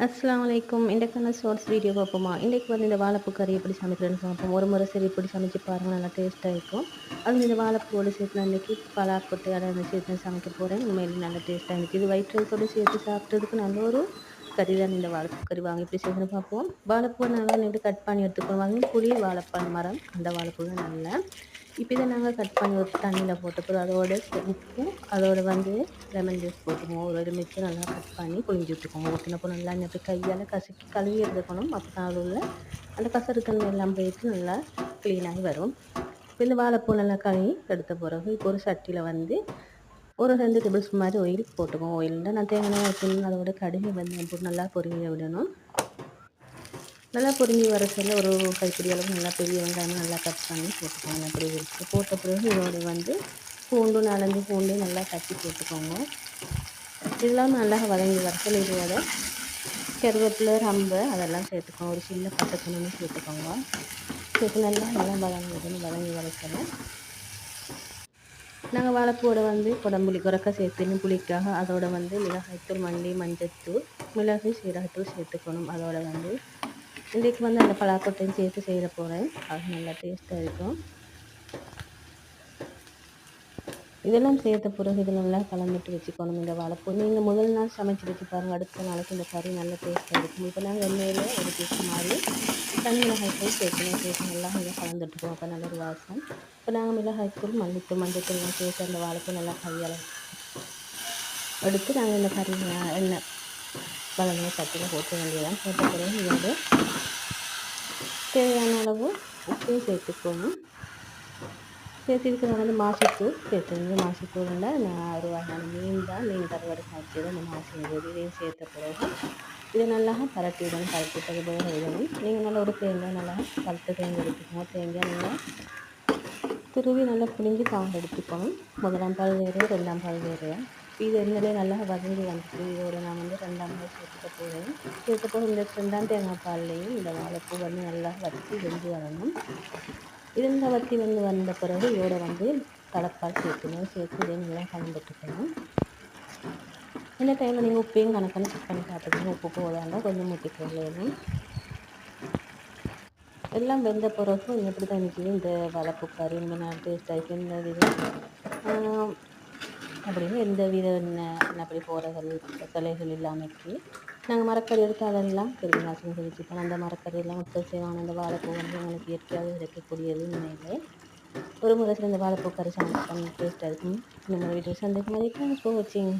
அஸ்லாம் வலைக்கும் இன்றைக்கான ஷார்ட்ஸ் வீடியோ பார்ப்போமா? இன்றைக்கு வந்து இந்த வாழைப்பூ கறி எப்படி சமைக்கிறேன்னு பார்ப்போம். ஒரு முறை சரி இப்படி சமைச்சு பாருங்கள் நல்லா டேஸ்ட்டாக இருக்கும். அது இந்த வாழைப்பூவோட சேர்த்து நான் இன்றைக்கி பலாக்கொட்டை அதை சேர்த்து சமைக்க போகிறேன் உண்மையிலே நல்லா டேஸ்ட்டாக இருந்துச்சு இது ஒயிட் ரைஸோடு சேர்த்து சாப்பிட்றதுக்கு நல்ல ஒரு கறி தான் இந்த வாழைப்பூ கறி. வாங்கி எப்படி சேர்த்துன்னு பார்ப்போம். வாழைப்பூ நல்லா நின்று கட் பண்ணி எடுத்துக்கணும். வாங்கி புளி வாழைப்பான் மரம் அந்த வாழைப்பூ தான் நல்லா இப்போ இதை நாங்கள் கட் பண்ணி ஒரு தண்ணியில் போட்டப்போ அதோட உப்பும் அதோட வந்து லெமன் ஜூஸ் போட்டுக்குவோம் ஒரு மிக்சி நல்லா கட் பண்ணி புளிஞ்சு விட்டுக்கோங்க. ஊற்றினப்போ நல்லா இந்த கையால் கசக்கி கழுவி எடுத்துக்கணும். அப்போ தான் உள்ள அந்த கசரு எல்லாம் போயிட்டு நல்லா க்ளீனாகி வரும். இப்போ இந்த வாழைப்பூ நல்லா கழுவி எடுத்த பிறகு இப்போ ஒரு சட்டியில் வந்து ஒரு ரெண்டு டேபிள் ஸ்பூன் மாதிரி ஆயில் போட்டுக்குவோம் ஆயிலில் நான் தேங்காய் ஊற்றணும் அதோட கடுகு வந்து போட்டு நல்லா பொரிய விடணும். நல்லா பொரிஞ்சு வர சொல்ல ஒரு கைப்பிடி அளவு நல்லா பெரிய வெங்காயம் நல்லா கட் பண்ணி போட்டுக்கோங்க. அப்படி இருக்குது போட்ட பிறகு இதோட வந்து பூண்டு நாலஞ்சு பூண்டு நல்லா தட்டி போட்டுக்கோங்க. இதெல்லாம் நல்லா வதங்கி வரச்சல் இதோட கருவேப்பிலை ரம்பு அதெல்லாம் சேர்த்துக்கோங்க. ஒரு சின்ன பட்டக்கணுன்னு சேர்த்துக்கோங்க. சேர்த்து நல்லா நல்லா வதங்கி வதங்கி வதங்கி சொல்ல நாங்கள் வாழைப்பூவோட வந்து குடம்புளி குறைக்க சேர்த்துன்னு புளிக்காக அதோட வந்து மிளகாய்த்தூள் மல்லி மஞ்சத்தூள் மிளகு சீரகத்தூள் சேர்த்துக்கணும். அதோட வந்து இன்றைக்கு வந்து அந்த பலாக்கொட்டையும் சேர்த்து செய்ய போகிறேன் அது நல்லா டேஸ்ட்டாக இருக்கும். இதெல்லாம் சேர்த்த பிறகு இதில் நல்லா கலந்துட்டு வச்சுக்கணும். இந்த வாழைப்பூ. நீங்கள் முதல் நாள் சமைச்சு வச்சு பாருங்கள் அடுத்த நாளைக்கு இந்த கறி நல்லா டேஸ்ட்டாக இருக்கும். இப்போ நாங்கள் எண்ணெயில் ஒரு பீஸ் மாதிரி தனி மிளகாய்த்தூள் சேர்க்கணும் சேர்த்து நல்லா கொஞ்சம் கலந்துட்டுருக்கோம். அப்போ நல்ல ஒரு வாசம். இப்போ நாங்கள் மிளகாய்த்தூள் மல்லித்தூள் மஞ்சத்தூள்லாம் சேர்த்து அந்த வாழைப்பூ நல்லா கையால் எடுத்து நாங்கள் இந்த கறி எண்ணெய் வளமையை சட்டியில் போட்டு வேண்டியதான் போட்ட பிறகு இதோட தேவையான அளவு உப்பையும் சேர்த்துக்கோங்க. சேர்த்துருக்கிற வந்து மாசித்தூள் சேர்த்துருங்க மாசித்தூளில் நான் ஒரு வகையான மீன் தான். மீன் கருவாடு காய்ச்சது அந்த மாசி இதையும் சேர்த்த பிறகு இதை நல்லா பரட்டி விடணும். பரட்டிட்டது போக விடணும். நீங்கள் நல்லா ஒரு தேங்காய் நல்லா பழுத்த தேங்காய் எடுத்துக்கோங்க. தேங்காய் நல்லா துருவி நல்லா பிழிஞ்சு பால் எடுத்துக்கணும் முதலாம் பால் வேறு ரெண்டாம் பால் வேறு இது எண்ணெயிலே நல்லா வதங்கி வந்துட்டு இதோட நான் வந்து ரெண்டாம் பால் சேர்த்துக்க போகிறேன் சேர்த்தப்போ இந்த ரெண்டாம் தேங்காய் பால்லையும் இந்த வாழைப்பூ வந்து நல்லா வற்றி வெந்து வரணும். இந்த வற்றி வந்து வந்த பிறகு இதோட வந்து தலைப்பால் சேர்க்கணும். சேர்த்து இதே நல்லா கலந்துட்டுக்கணும். இந்த டைமில் நீங்கள் உப்பையும் கணக்கான செக் பண்ணி பார்த்துக்கணும் உப்பு போதாண்டா கொஞ்சம் மூட்டிக்கொள்ளணும் எல்லாம் வெந்த பிறகு எப்படி தான் நிற்கிது இந்த வளர்ப்பு கறி இந்த மாதிரி டேஸ்ட்டாக இந்த இது. அப்படின்னு எந்த வித அப்படி போகிறகள் இல்லாமல் இருக்குது நாங்கள் மரக்கறி எடுத்து அதெல்லாம் கிருமி நாசினி அந்த மரக்கறியெல்லாம் மக்கள் செய்வாங்க. அந்த வாழைப்பூ வந்து எங்களுக்கு இயற்கையாக இருக்கக்கூடியது உண்மையிலே. ஒரு முறை சில இந்த வாழைப்பூ கறி சமைச்சு டேஸ்ட்டாக இருக்கும். இந்த மாதிரி வீட்டில் சந்தேகம் மாதிரி தேங்க்ஸ் ஃபார் வாட்சிங்